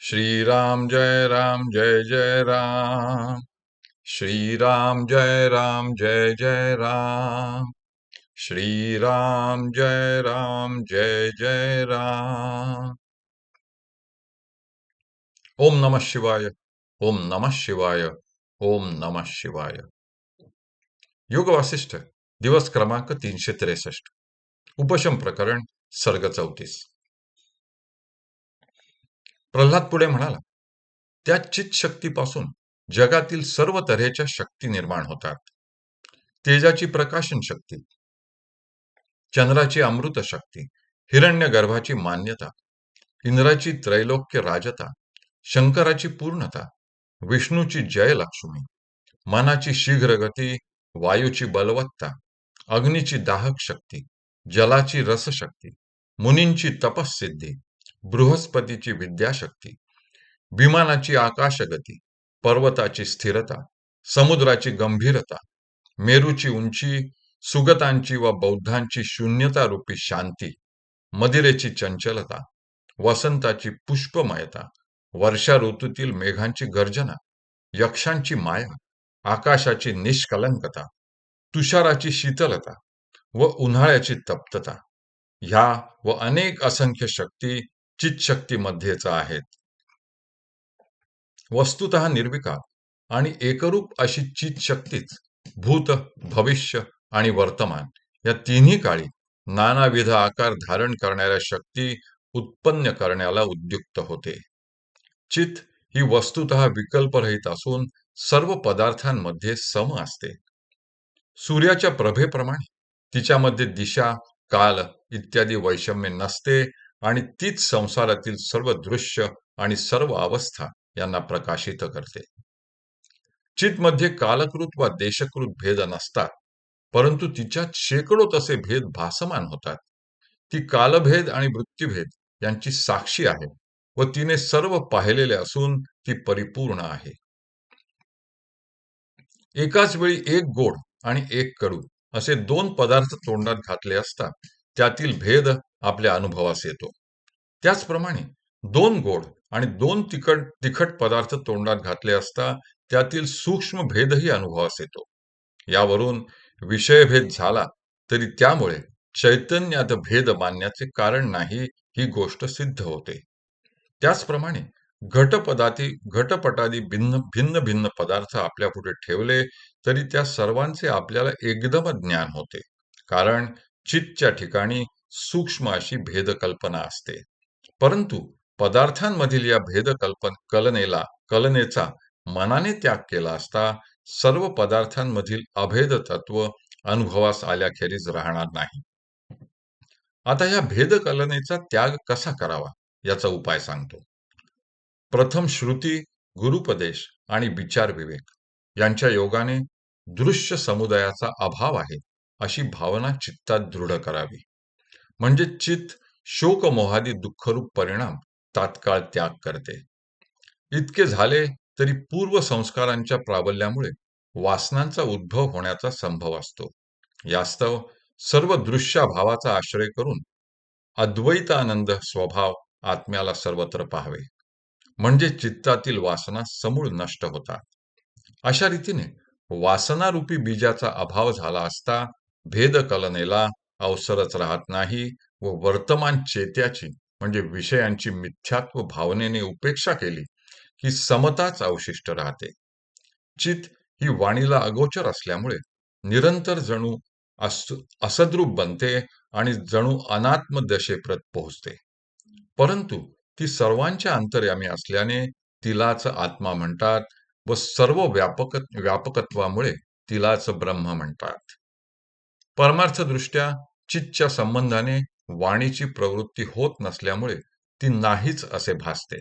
श्रीराम जय राम जय जय राम। श्रीराम जय राम जय जय राम। श्रीराम जय राम जय जय राम। ओम नमः शिवाय ओम नमः शिवाय ओम नमः शिवाय। योग वासिष्ठ दिवस क्रमांक तीनशे त्रेसष्ट उपशम प्रकरण सर्ग चौतीस। प्रल्हाद पुढे म्हणाला त्या चित शक्तीपासून जगातील सर्व तऱ्हेच्या शक्ती निर्माण होतात. तेजाची प्रकाशन शक्ती चंद्राची अमृत शक्ती हिरण्य गर्भाची मान्यता इंद्राची त्रैलोक्य राजता शंकराची पूर्णता विष्णूची जयलक्ष्मी मनाची शीघ्र गती वायूची बलवत्ता अग्नीची दाहक शक्ती जलाची रसशक्ती मुनींची तपस्सिद्धी बृहस्पतीची विद्याशक्ती विमानाची आकाशगती पर्वताची स्थिरता समुद्राची गंभीरता मेरूची उंची सुगतांची व बौद्धांची शून्यता रूपी शांती मदिरेची चंचलता वसंताची पुष्पमयता वर्षा ऋतूतील मेघांची गर्जना यक्षांची माया आकाशाची निष्कलंकता तुषाराची शीतलता व उन्हाळ्याची तप्तता ह्या व अनेक असंख्य शक्ती चितशक्तीमध्येच आहेत. वस्तुत निर्विकार आणि एकरूप अशी चितशक्तीच भूत भविष्य आणि वर्तमान या तिन्ही काळी नानाविध आकार धारण करणाऱ्या शक्ती उत्पन्न करण्याला उद्युक्त होते. चित ही वस्तुत विकल्परहित असून सर्व पदार्थांमध्ये सम असते. सूर्याच्या प्रभेप्रमाणे तिच्यामध्ये दिशा काल इत्यादी वैषम्य नसते आणि तीच संसारातील सर्व दृश्य आणि सर्व अवस्था यांना प्रकाशित करते. चितमध्ये कालकृत वा देशकृत भेद नसतात परंतु तिच्यात शेकडो तसे भेद भासमान होतात. ती कालभेद आणि मृत्यूभेद यांची साक्षी आहे व तिने सर्व पाहिलेले असून ती परिपूर्ण आहे. एकाच वेळी एक गोड आणि एक कडू असे दोन पदार्थ तोंडात घातले असता त्यातील भेद आपल्या अनुभवास येतो. त्याचप्रमाणे दोन गोड आणि दोन तिखट तिखट पदार्थ तोंडात घातले असता त्यातील सूक्ष्म भेदही अनुभवास येतो यावरून विषयभेद झाला तरी त्यामुळे चैतन्यात भेद मानण्याचे कारण नाही ही गोष्ट सिद्ध होते. त्याचप्रमाणे घटपदाती घटपटादी भिन्न भिन्न भिन्न पदार्थ आपल्या पुढे ठेवले तरी त्या सर्वांचे आपल्याला एकदम ज्ञान होते. कारण चितच्या ठिकाणी सूक्ष्म अशी भेदकल्पना असते. परंतु पदार्थांमधील या भेदकल्पन कलनेला कलनेचा मनाने त्याग केला असता सर्व पदार्थांमधील अभेद तत्व अनुभवास आल्याखेरीज राहणार नाही. आता या भेदकलनेचा त्याग कसा करावा याचा उपाय सांगतो. प्रथम श्रुती गुरुपदेश आणि विचार विवेक यांच्या योगाने दृश्य समुदायाचा अभाव आहे अशी भावना चित्तात दृढ करावी. म्हणजे चित्त शोकमोहादी दुःखरूप परिणाम तात्काळ त्याग करते. इतके झाले तरी पूर्व संस्कारांच्या प्राबल्यामुळे वासनांचा उद्भव होण्याचा संभव असतो. यास्तव सर्व दृश्याभावाचा आश्रय करून अद्वैतानंद स्वभाव आत्म्याला सर्वत्र पाहावे. म्हणजे चित्तातील वासना समूळ नष्ट होतात. अशा रीतीने वासनारूपी बीजाचा अभाव झाला असता भेदकलनेला अवसरच राहत नाही व वर्तमान चेत्याची म्हणजे विषयांची मिथ्यात्व भावनेने उपेक्षा केली की समताच अवशिष्ट राहते. चित ही वाणीला अगोचर असल्यामुळे निरंतर जणू असद्रूप बनते आणि जणू अनात्म दशेप्रत पोहोचते. परंतु ती सर्वांच्या अंतर्यामी असल्याने तिलाच आत्मा म्हणतात व सर्व व्यापक व्यापकत्वामुळे तिलाच ब्रह्म म्हणतात. परमार्थदृष्ट्या चितच्या संबंधाने वाणीची प्रवृत्ती होत नसल्यामुळे ती नाहीच असे भासते.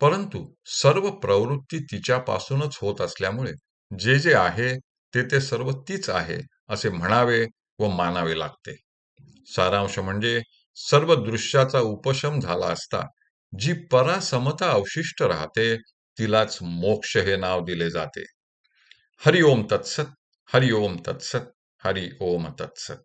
परंतु सर्व प्रवृत्ती तिच्यापासूनच होत असल्यामुळे जे जे आहे ते ते सर्व तीच आहे असे म्हणावे व मानावे लागते. सारांश म्हणजे सर्व दृश्याचा उपशम झाला असता जी परासमता अवशिष्ट राहते तिलाच मोक्ष हे नाव दिले जाते. हरि ओम तत्सत हरि ओम तत्सत हरि ओम तत्सत.